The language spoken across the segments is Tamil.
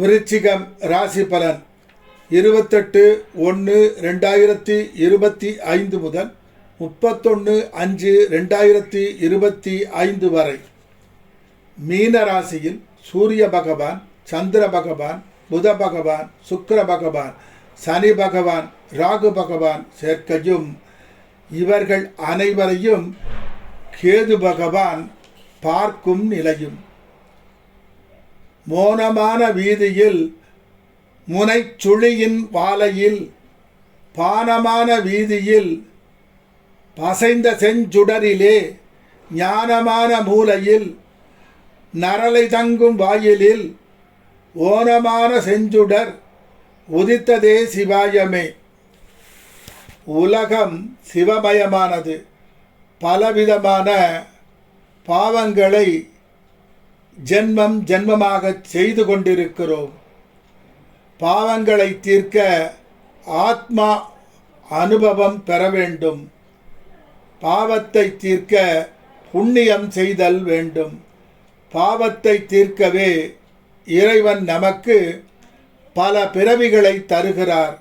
விருச்சிகம் ராசி பலன். இருபத்தெட்டு ஒன்று ரெண்டாயிரத்தி இருபத்தி ஐந்து முதல் முப்பத்தொன்று அஞ்சு ரெண்டாயிரத்தி இருபத்தி ஐந்து வரை. மீன ராசியில் சூரிய பகவான் சந்திர பகவான் புத பகவான் சுக்கர பகவான் சனி பகவான் ராகு பகவான் சேர்க்கையும். இவர்கள் அனைவரையும் கேது பகவான் பார்க்கும் நிலையும். மோனமான வீதியில் முனைச்சுழியின் வாலையில் பானமான வீதியில் பசைந்த செஞ்சுடரிலே ஞானமான மூலையில் நரலை தங்கும் வாயிலில் ஓனமான செஞ்சுடர் உதித்ததே சிவாயமே. உலகம் சிவமயமானது. பலவிதமான பாவங்களை ஜென்மம் ஜென்மமாக செய்து கொண்டிருக்கிறோம். பாவங்களை தீர்க்க ஆத்மா அனுபவம் பெற வேண்டும். பாவத்தை தீர்க்க புண்ணியம் செய்தல் வேண்டும். பாவத்தை தீர்க்கவே இறைவன் நமக்கு பல பிறவிகளை தருகிறார்.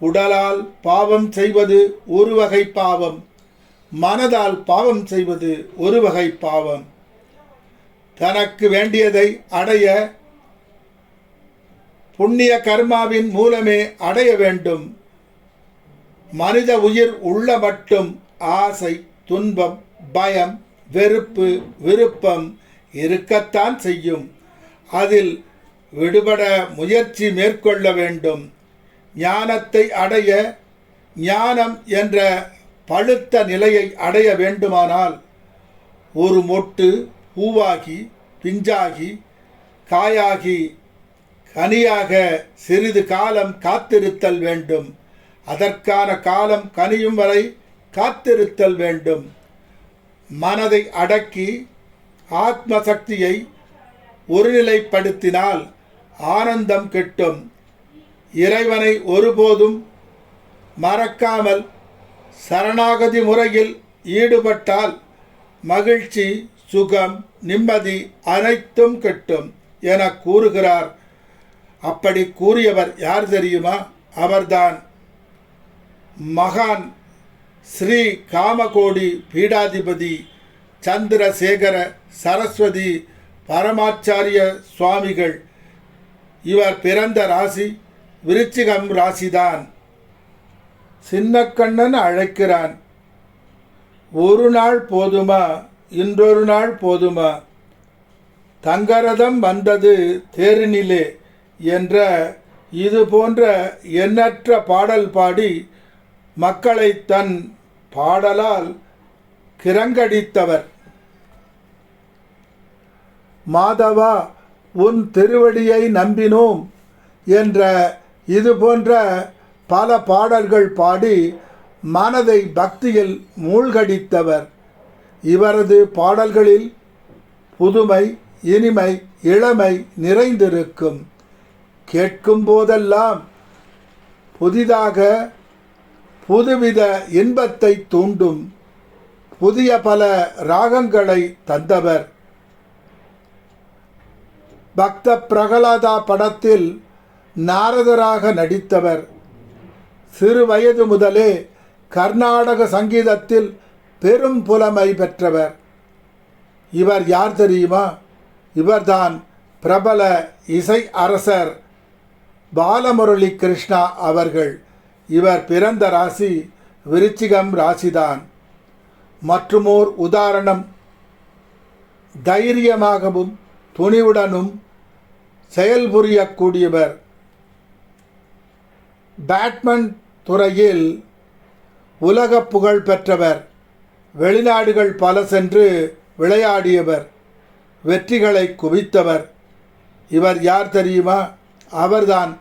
உடலால் பாவம் செய்வது ஒரு வகை பாவம் மனதால் பாவம் செய்வது ஒரு வகை பாவம். தனக்கு வேண்டியதை அடைய புண்ணிய கர்மாவின் மூலமே அடைய வேண்டும். மனித உயிர் உள்ள மட்டும் ஆசை துன்பம் பயம் வெறுப்பு விருப்பம் இருக்கத்தான் செய்யும். அதில் விடுபட முயற்சி மேற்கொள்ள வேண்டும். ஞானத்தை அடைய ஞானம் என்ற பழுத்த நிலையை அடைய வேண்டுமானால் ஒரு மொட்டு பூவாகி பிஞ்சாகி காயாகி கனியாக சிறிது காலம் காத்திருத்தல் வேண்டும். அதற்கான காலம் கனியும் வரை காத்திருத்தல் வேண்டும். மனதை அடக்கி ஆத்ம சக்தியை ஒருநிலைப்படுத்தினால் ஆனந்தம் கிட்டும். இறைவனை ஒருபோதும் மறக்காமல் சரணாகதி முறையில் ஈடுபட்டால் மகிழ்ச்சி சுகம் நிம்மதி அனைத்தும் கிட்டும் என கூறுகிறார். அப்படி கூறியவர் யார் தெரியுமா? அவர்தான் மகான் ஸ்ரீ காமகோடி பீடாதிபதி சந்திரசேகர சரஸ்வதி பரமாச்சாரிய சுவாமிகள். இவர் பிறந்த ராசி விருச்சிகம் ராசிதான். சின்னக்கண்ணன் அழைக்கிறான். ஒரு நாள் போதுமா? இன்றொரு நாள் போதுமா? தங்கரதம் வந்தது தேரினிலே என்ற இது போன்ற எண்ணற்ற பாடல் பாடி மக்களை தன் பாடலால் கிரங்கடித்தவர். மாதவா உன் திருவடியை நம்பினோம் என்ற இது போன்ற பல பாடல்கள் பாடி மனதை பக்தியில் மூழ்கடித்தவர். இவரது பாடல்களில் புதுமை இனிமை இளமை நிறைந்திருக்கும். கேட்கும் போதெல்லாம் புதிதாக புதுவித இன்பத்தை தூண்டும். புதிய பல ராகங்களை தந்தவர். பக்த பிரகலாதா படத்தில் நாரதராக நடித்தவர். சிறு வயது முதலே கர்நாடக சங்கீதத்தில் பெரும் புலமை பெற்றவர். இவர் யார் தெரியுமா? இவர்தான் பிரபல இசை அரசர் பாலமுரளி கிருஷ்ணா அவர்கள். இவர் பிறந்த ராசி விருச்சிகம் ராசிதான். மற்றுமோர் உதாரணம் தைரியமாகவும் துணிவுடனும் செயல்புரியக்கூடியவர் பேட்மன் துறையில் உலக புகழ் பெற்றவர். வெளிநாடுகள் பல சென்று விளையாடியவர் வெற்றிகளை குவித்தவர். இவர் யார் தெரியுமா? அவர்தான்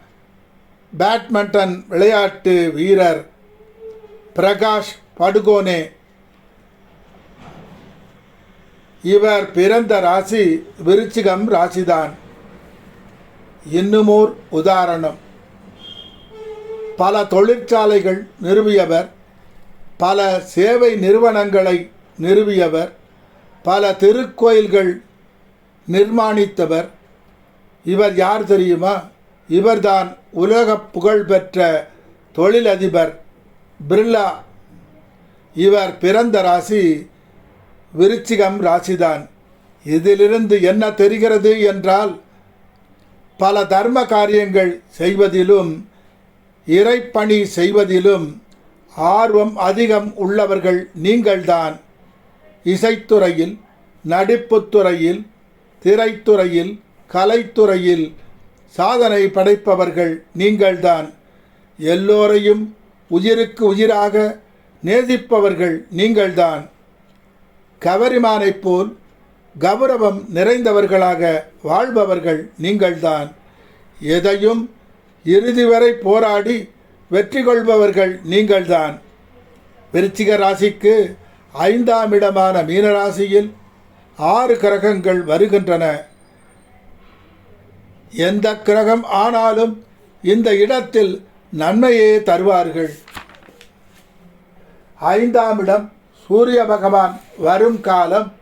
பேட்மிண்டன் விளையாட்டு வீரர் பிரகாஷ் படுகோனே. இவர் பிறந்த ராசி விருச்சிகம் ராசிதான். இன்னுமோர் உதாரணம். பல தொழிற்சாலைகள் நிறுவியவர் பல சேவை நிறுவனங்களை நிறுவியவர் பல திருக்கோயில்கள் நிர்மாணித்தவர். இவர் யார் தெரியுமா? இவர்தான் உலக புகழ்பெற்ற தொழிலதிபர் பிர்லா. இவர் பிறந்த ராசி விருச்சிகம் ராசிதான். இதிலிருந்து என்ன தெரிகிறது என்றால் பல தர்ம காரியங்கள் செய்வதிலும் இறைப்பணி செய்வதிலும் ஆர்வம் அதிகம் உள்ளவர்கள் நீங்கள்தான். இசைத்துறையில் நடிப்புத்துறையில் திரைத்துறையில் கலைத்துறையில் சாதனை படைப்பவர்கள் நீங்கள்தான். எல்லோரையும் உயிருக்கு உயிராக நேசிப்பவர்கள் நீங்கள்தான். கவரிமானைப் போல் கௌரவம் நிறைந்தவர்களாக வாழ்பவர்கள் நீங்கள்தான். எதையும் இறுதி வரை போராடி வெற்றி கொள்பவர்கள் நீங்கள்தான். விருச்சிக ராசிக்கு ஐந்தாம் இடமான மீனராசியில் ஆறு கிரகங்கள் வருகின்றன. எந்த கிரகம் ஆனாலும் இந்த இடத்தில் நன்மையே தருவார்கள். ஐந்தாம் இடம் சூரிய பகவான் வரும் காலம்.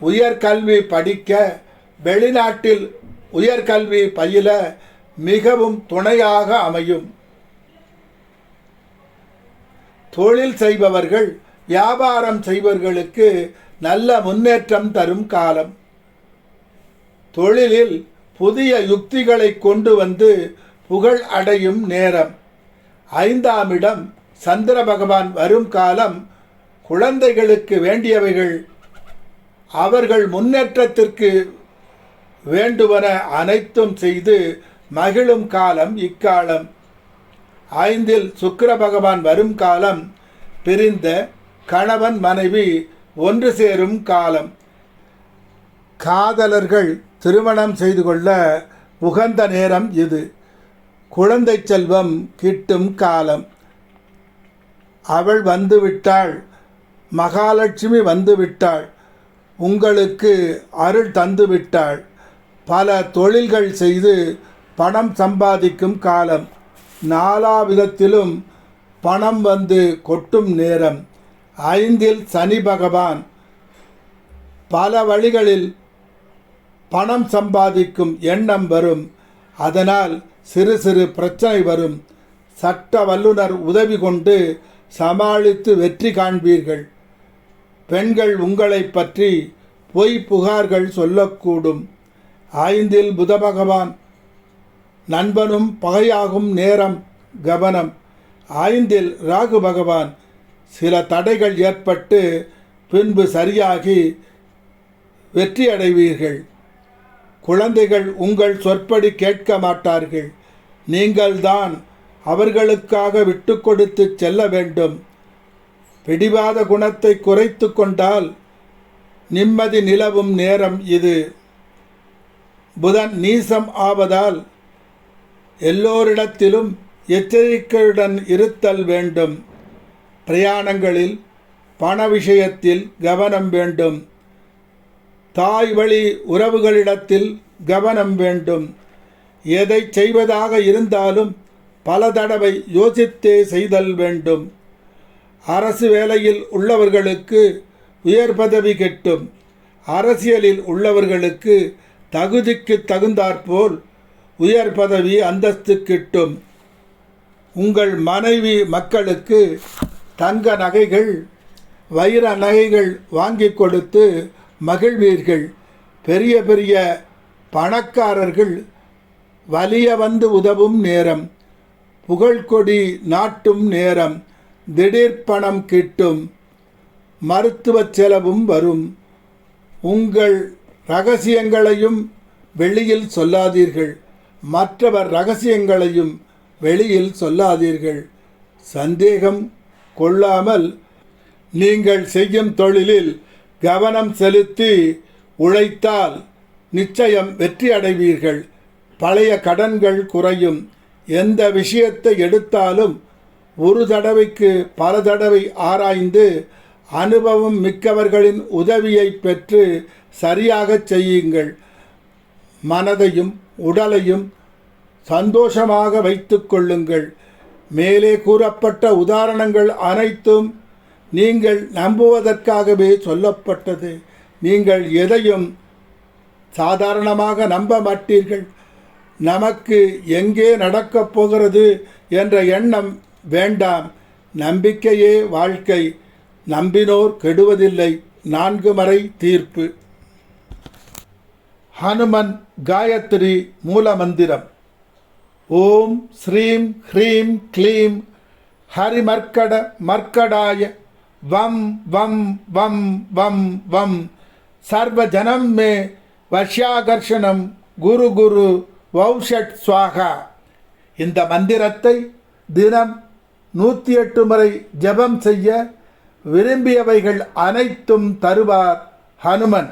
உயர்கல்வி படிக்க வெளிநாட்டில் உயர்கல்வி பயில மிகவும் துணையாக அமையும். தொழில் செய்பவர்கள் வியாபாரம் செய்பவர்களுக்கு நல்ல முன்னேற்றம் தரும் காலம். தொழிலில் புதிய யுக்திகளை கொண்டு வந்து புகழ் அடையும் நேரம். ஐந்தாம் இடம் சந்திர பகவான் வரும் காலம். குழந்தைகளுக்கு வேண்டியவைகள் அவர்கள் முன்னேற்றத்திற்கு வேண்டுவன அனைத்தும் செய்து மகிழும் காலம் இக்காலம். ஐந்தில் சுக்கிர பகவான் வரும் காலம் பிரிந்த கணவன் மனைவி ஒன்று சேரும் காலம். காதலர்கள் திருமணம் செய்து கொள்ள உகந்த நேரம் இது. குழந்தை செல்வம் கிட்டும் காலம். அவள் வந்துவிட்டாள் மகாலட்சுமி வந்துவிட்டாள் உங்களுக்கு அருள் தந்துவிட்டாள். பல தொழில்கள் செய்து பணம் சம்பாதிக்கும் காலம். நாலாவிதத்திலும் பணம் வந்து கொட்டும் நேரம். ஐந்தில் சனி பகவான். பல வழிகளில் பணம் சம்பாதிக்கும் எண்ணம் வரும். அதனால் சிறு சிறு பிரச்சனை வரும். சட்ட வல்லுனர் உதவி கொண்டு சமாளித்து வெற்றி காண்பீர்கள். பெண்கள் உங்களை பற்றி பொய் புகார்கள் சொல்லக்கூடும். ஐந்தில் புத பகவான். நண்பனும் பகையாகும் நேரம் கவனம். ஐந்தில் ராகு பகவான் சில தடைகள் ஏற்பட்டு பின்பு சரியாகி வெற்றி அடைவீர்கள் குழந்தைகள் உங்கள் சொற்படி கேட்க மாட்டார்கள். நீங்கள்தான் அவர்களுக்காக விட்டு கொடுத்து செல்ல வேண்டும். பிடிவாத குணத்தை குறைத்து கொண்டால் நிம்மதி நிலவும் நேரம் இது. புதன் நீசம் ஆவதால் எல்லோரிடத்திலும் எச்சரிக்கையுடன் இருத்தல் வேண்டும். பிரயாணங்களில் பண விஷயத்தில் கவனம் வேண்டும். தாய் வழி உறவுகளிடத்தில் கவனம் வேண்டும். எதை செய்வதாக இருந்தாலும் பல தடவை யோசித்தே செய்தல் வேண்டும். அரசு வேலையில் உள்ளவர்களுக்கு உயர் பதவி கிட்டும். அரசியலில் உள்ளவர்களுக்கு தகுதிக்கு தகுந்தாற்போல் உயர் பதவி அந்தஸ்து கிட்டும். உங்கள் மனைவி மக்களுக்கு தங்க நகைகள் வைர நகைகள் வாங்கி கொடுத்து மகிழ்வீர்கள். பெரிய பெரிய பணக்காரர்கள் வலிய வந்து உதவும் நேரம். புகழ்கொடி நாட்டும் நேரம். திடீர் பணம் கிட்டும். மருத்துவ செலவும் வரும். உங்கள் ரகசியங்களையும் வெளியில் சொல்லாதீர்கள். மற்றவர் ரகசியங்களையும் வெளியில் சொல்லாதீர்கள். சந்தேகம் கொள்ளாமல் நீங்கள் செய்யும் தொழிலில் கவனம் செலுத்தி உழைத்தால் நிச்சயம் வெற்றி அடைவீர்கள். பழைய கடன்கள் குறையும். எந்த விஷயத்தை எடுத்தாலும் ஒரு தடவைக்கு பல தடவை ஆராய்ந்து அனுபவம் மிக்கவர்களின் உதவியை பெற்று சரியாகச் செய்யுங்கள். மனதையும் உடலையும் சந்தோஷமாக வைத்து கொள்ளுங்கள். மேலே கூறப்பட்ட உதாரணங்கள் அனைத்தும் நீங்கள் நம்புவதற்காகவே சொல்லப்பட்டது. நீங்கள் எதையும் சாதாரணமாக நம்ப மாட்டீர்கள். நமக்கு எங்கே நடக்கப் போகிறது என்ற எண்ணம் வேண்டாம். நம்பிக்கையே வாழ்க்கை. நம்பினோர் கெடுவதில்லை. நான்கு மறை தீர்ப்பு. ஹனுமன் காயத்ரி மூலமந்திரம். ஓம் ஸ்ரீம் ஹ்ரீம் க்ளீம் ஹரிமர்க்கட மர்க்கடாய வம் வம் வம் வம் வம். சர்வஜனம் மே வஷ்யாகர்ஷணம் குரு குரு வௌஷட் சுவாகா இந்த மந்திரத்தை தினம் நூற்றி எட்டு முறை ஜெபம் செய்ய விரும்பியவைகள் அனைத்தும் தருவார் ஹனுமன்.